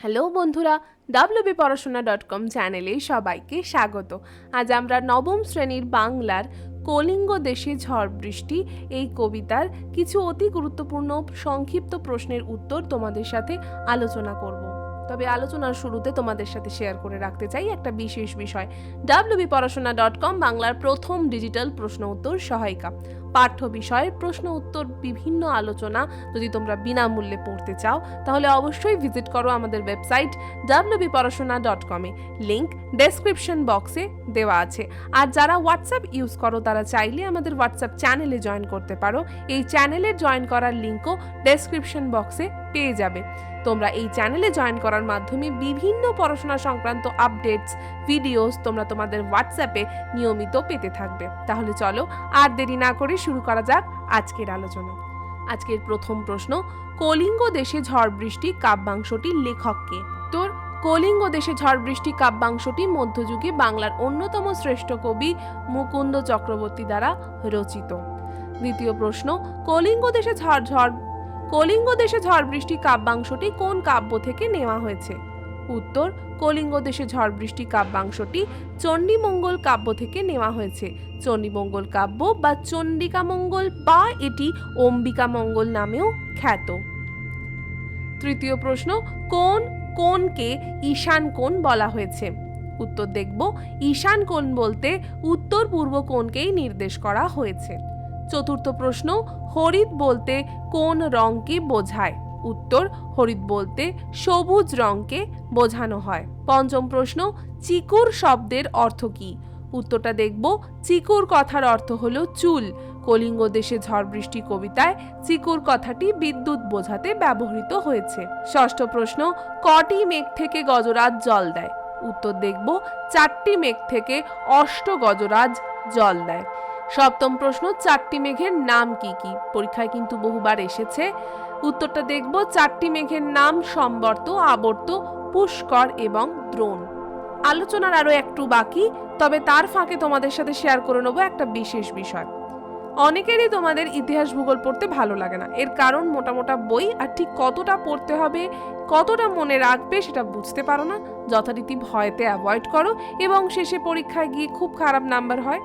Hello বন্ধুরা WB পড়াশোনা dot com চ্যানেলে সবাইকে স্বাগত। আজ আমরা নবম শ্রেণির বাংলার কলিঙ্গ দেশে ঝড় বৃষ্টি এই কবিতার কিছু অতি গুরুত্বপূর্ণ সংক্ষিপ্ত প্রশ্নের উত্তর তোমাদের সাথে আলোচনা করব। তবে আলোচনার শুরুতে তোমাদের সাথে শেয়ার করে রাখতে চাই একটা বিশেষ বিষয়। ডাব্লিউবি পড়াশোনা ডট কম বাংলার প্রথম ডিজিটাল প্রশ্ন উত্তর সহায়িকা। পাঠ্য বিষয়ের প্রশ্ন উত্তর বিভিন্ন আলোচনা যদি তোমরা বিনামূল্যে পড়তে চাও, তাহলে অবশ্যই ভিজিট করো আমাদের ওয়েবসাইট ডাব্লিউবি পড়াশোনা ডট কমে লিঙ্ক ডেসক্রিপশন বক্সে দেওয়া আছে। আর যারা হোয়াটসঅ্যাপ ইউজ করো, তারা চাইলে আমাদের হোয়াটসঅ্যাপ চ্যানেলে জয়েন করতে পারো। এই চ্যানেলে জয়েন করার লিঙ্কও ডেসক্রিপশন বক্সে পেয়ে যাবে। তোমরা এই চ্যানেলে জয়েন করার মাধ্যমে বিভিন্ন পড়াশোনা সংক্রান্ত আপডেটস, ভিডিওস তোমরা তোমাদের হোয়াটসঅ্যাপে নিয়মিত পেতে থাকবে। তাহলে চলো আর দেরি না করে শুরু করা যাক আজকের আলোচনা। আজকের প্রথম প্রশ্ন, কলিঙ্গ দেশে ঝড় বৃষ্টি কাব্যাংশটির লেখককে তোর কলিঙ্গ দেশে ঝড় বৃষ্টি কাব্যাংশটি মধ্যযুগে বাংলার অন্যতম শ্রেষ্ঠ কবি মুকুন্দ চক্রবর্তী দ্বারা রচিত। দ্বিতীয় প্রশ্ন, কলিঙ্গ দেশে ঝড় ঝড় কলিঙ্গ দেশে ঝড় বৃষ্টি কাব্যাংশটি কোন কাব্য থেকে নেওয়া হয়েছে? উত্তর, কলিঙ্গ দেশে ঝড় বৃষ্টি কাব্যাংশটি চণ্ডীমঙ্গল কাব্য থেকে নেওয়া হয়েছে। চণ্ডীমঙ্গল কাব্য বা চণ্ডিকা মঙ্গল বা এটি অম্বিকা মঙ্গল নামেও খ্যাত। তৃতীয় প্রশ্ন, কোন কোনকে ঈশান কোণ বলা হয়েছে? উত্তর দেখব, ঈশান কোণ বলতে উত্তর পূর্ব কোণকেই নির্দেশ করা হয়েছে। চতুর্থ প্রশ্ন হরিৎ বলতে কোন রঙকে বোঝায়? উত্তর হরিৎ বলতে সবুজ রঙকে বোঝানো হয়। পঞ্চম প্রশ্ন, চিকুর শব্দের অর্থ কী? উত্তরটা দেখব, চিকুর কথার অর্থ হলো চুল। কলিঙ্গ দেশে ঝড় বৃষ্টি কবিতায় চিকুর কথাটি বিদ্যুৎ বোঝাতে ব্যবহৃত হয়েছে। ষষ্ঠ প্রশ্ন, কটি মেঘ থেকে গজরাজ জল দেয়? উত্তর দেখব, চারটি মেঘ থেকে অষ্ট গজরাজ জল দেয়। সপ্তম প্রশ্ন, চারটি মেঘের নাম কি কি? পরীক্ষায় কিন্তু বহুবার এসেছে। উত্তরটা দেখব, চারটি মেঘের নাম সম্বর্ত, আবর্ত, পুষ্কর এবং দ্রোণ। আলোচনার আরও একটু বাকি, তবে তার ফাঁকে তোমাদের সাথে শেয়ার করে নেব একটা বিশেষ বিষয়। অনেকেরই তোমাদের ইতিহাস ভূগোল পড়তে ভালো লাগে না। এর কারণ মোটা মোটা বই, আর ঠিক কতটা পড়তে হবে, কতটা মনে রাখবে সেটা বুঝতে পারো না। যথারীতি ভয়তে অ্যাভয়েড করো, এবং শেষে পরীক্ষায় গিয়ে খুব খারাপ নাম্বার হয়।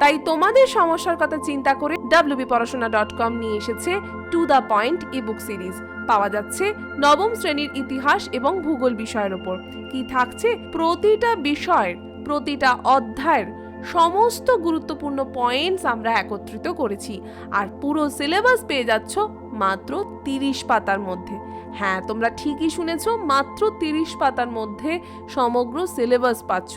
তাই তোমাদের সমস্যার কথা চিন্তা করে ডাব্লিউবি পড়াশোনা ডট কম নিয়ে এসেছে to the point ebook series পাওয়া যাচ্ছে নবম শ্রেণির ইতিহাস এবং ভূগোল বিষয়ের ওপর। কি থাকছে? প্রতিটা বিষয়ের, প্রতিটা অধ্যায়ের সমস্ত গুরুত্বপূর্ণ পয়েন্টস আমরা একত্রিত করেছি। আর পুরো সিলেবাস পেয়ে যাচ্ছ মাত্র তিরিশ পাতার মধ্যে। হ্যাঁ তোমরা ঠিকই শুনেছ, মাত্র তিরিশ পাতার মধ্যে সমগ্র সিলেবাস পাচ্ছ।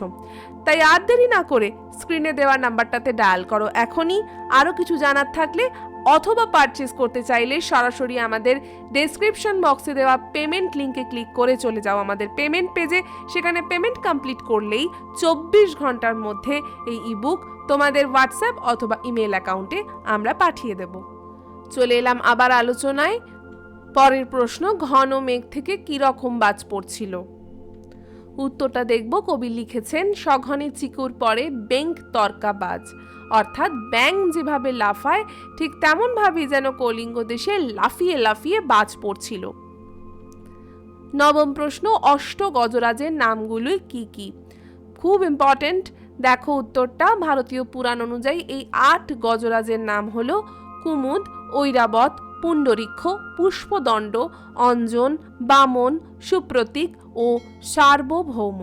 তাই আর দেরি না করে স্ক্রিনে দেওয়া নাম্বারটাতে ডায়াল করো। এখনই আরও কিছু জানার থাকলে অথবা পারচেস করতে চাইলে সরাসরি আমাদের ডেসক্রিপশন বক্সে দেওয়া পেমেন্ট লিঙ্কে ক্লিক করে চলে যাও আমাদের পেমেন্ট পেজে সেখানে পেমেন্ট কমপ্লিট করলেই চব্বিশ ঘণ্টার মধ্যে এই ইবুক তোমাদের হোয়াটসঅ্যাপ অথবা ইমেল অ্যাকাউন্টে আমরা পাঠিয়ে দেব। চলে এলাম আবার আলোচনায়। পরের প্রশ্ন, ঘন মেঘ থেকে কীরকম বাজ পড়ছিল? উত্তরটা দেখব, কবি লিখেছেন, সঘনে চিকুর পরে বেঙ্ক তর্কা বাজ অর্থাৎ ব্যাং যেভাবে লাফায়, ঠিক তেমনভাবেই যেন কলিঙ্গ দেশে লাফিয়ে লাফিয়ে বাজ পড়ছিল। নবম প্রশ্ন, অষ্ট গজরাজের নামগুলোই কি কি? খুব ইম্পর্টেন্ট দেখো উত্তরটা। ভারতীয় পুরাণ অনুযায়ী এই আট গজরাজের নাম হলো কুমুদ, ঐরাবত পুণ্ডরীক্ষ, পুষ্পদণ্ড, অঞ্জন, বামন, সুপ্রতীক ও সার্বভৌম।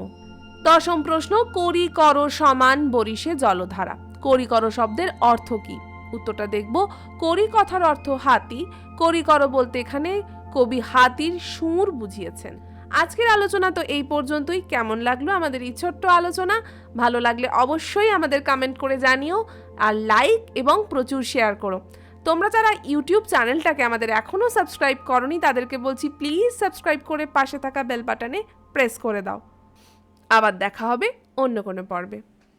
দশম প্রশ্ন করি কর সমান বরিশে জলধারা। করি কর শব্দের অর্থ কি? উত্তরটা দেখব। করি কথার অর্থ হাতি। করি কর বলতে এখানে কবি হাতির সুর বুঝিয়েছেন। আজকের আলোচনা তো এই পর্যন্তই। কেমন লাগল আমাদের এই ছোট্ট আলোচনা? ভালো লাগলে অবশ্যই আমাদের কমেন্ট করে জানিও। আর লাইক এবং প্রচুর শেয়ার করো। তোমরা যারা ইউটিউব চ্যানেলটাকে আমাদের এখনও সাবস্ক্রাইব করনি, তাদেরকে বলছি প্লিজ সাবস্ক্রাইব করে পাশে থাকা বেল বাটনে প্রেস করে দাও। আবার দেখা হবে অন্য কোনো পর্বে।